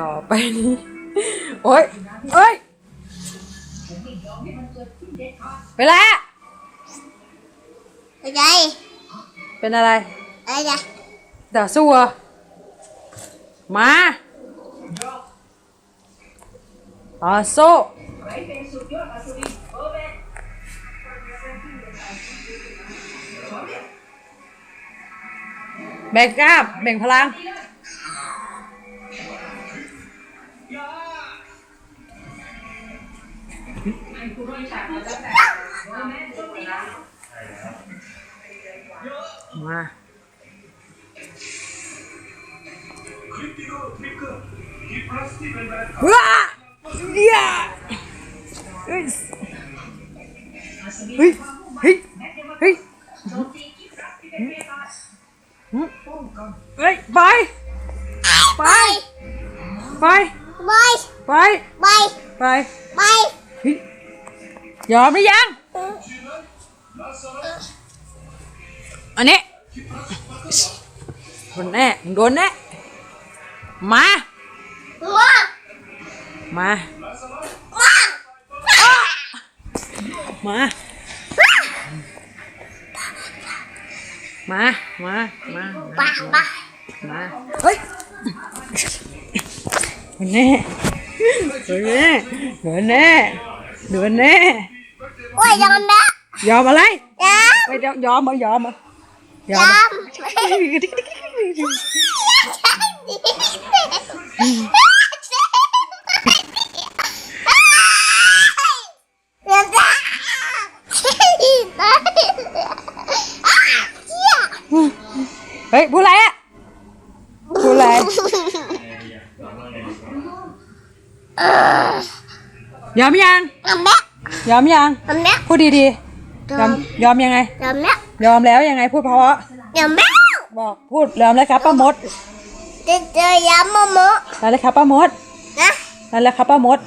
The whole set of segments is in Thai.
ต่อไปนี้ โอ๊ยโอ๊ยเวลา อะไร เป็นอะไร อะไร เดี๋ยวสู้เหรอมาต่อสู้แบ่งกล้ามแบ่งพลัง Wow. Ah! Dạ! Yeah! Hey! Hey! Hey! Hey! Bye! Bye! Bye! Bye! Bye! Bye! Bye! Bye! ยเฮ้ยเฮ้ยไปไปไปไปไปไปไปไปเฮ้ยยอมหรือยัง อันนี้โดนแน่มึงโดนแน่มาว้ามาว้ามา มา มา มาบ้าบ้ามา เฮ้ยโดนแน่โดนแน่โดนแน่ โดนแน่โอ้ยยอมแล้วยอมอะไรยอมไม่ยอมยอมเหรอยอมเหรอยยออมมเดี๋ยวจ้าเฮียเฮ้ยพูดอะไรอะพูดอะไร ยอมยังทำแล้วยอมยังทำแล้วพูดดีๆ ยอมยอมยังไงทำแล้วยอมแล้วยังไงพูดเพราะยอมแล้วๆบอกพูดยอมแล้วครับป้ามดจะเจอยำมะมะนั่นเลยครับป้ามดนะนั่นแหละครับป้ามด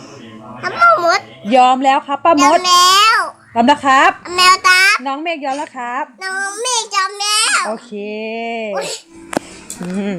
ทำมะมด ยอมแล้วครับป้ามยอดมแล้วยอมแล้วครับ แมวตาน้องเมฆยอมแล้วครับ น้องไม่ยอมแล้ว โอเคอืม